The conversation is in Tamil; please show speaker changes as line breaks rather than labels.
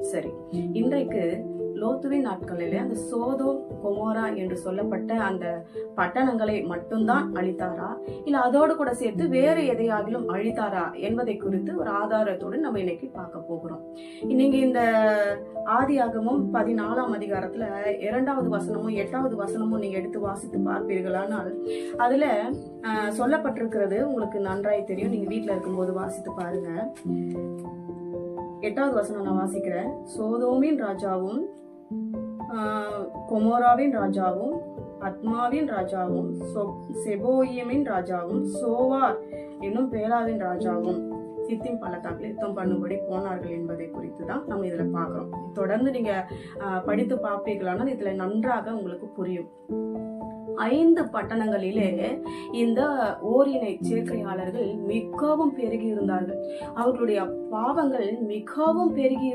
சரி. இன்றைக்கு லோத்துவின் நாட்களிலே அந்த சோதோ கொமோரா என்று சொல்லப்பட்ட அந்த பட்டணங்களை மட்டும்தான் அழித்தாரா? இல்ல அதோடு கூட சேர்த்து வேறு எதையாகிலும் அழித்தாரா என்பதை குறித்து ஒரு ஆதாரத்தோடு நம்ம இன்னைக்கு பார்க்க போகிறோம். நீங்க இந்த ஆதியாகமும் பதினாலாம் அதிகாரத்துல இரண்டாவது வசனமும் எட்டாவது வசனமும் நீங்க எடுத்து வாசித்து பார்ப்பீர்களானால் அதுல சொல்லப்பட்டிருக்கிறது. உங்களுக்கு நன்றாய் தெரியும். நீங்க வீட்டுல இருக்கும்போது வாசித்து பாருங்க. எட்டாவது வசனம் நான் வாசிக்கிறேன். சோதோமின் ராஜாவும் கொமோராவின் ராஜாவும் அத்மாவின் ராஜாவும் செபோயமின் ராஜாவும் சோவார் என்னும் பேராவின் ராஜாவும். சித்திம் பள்ளத்தாக்கில் யுத்தம் பண்ணும்படி போனார்கள் என்பதை குறித்து தான் நம்ம இதுல பார்க்கிறோம். தொடர்ந்து நீங்க படித்து பார்ப்பீர்களானால் இதுல நன்றாக உங்களுக்கு புரியும். ஐந்து பட்டணங்களிலே இந்த ஓரினை சேர்க்கையாளர்கள் மிகவும் பெருகி இருந்தார்கள். அவர்களுடைய பாவங்கள் மிகவும் பெருகி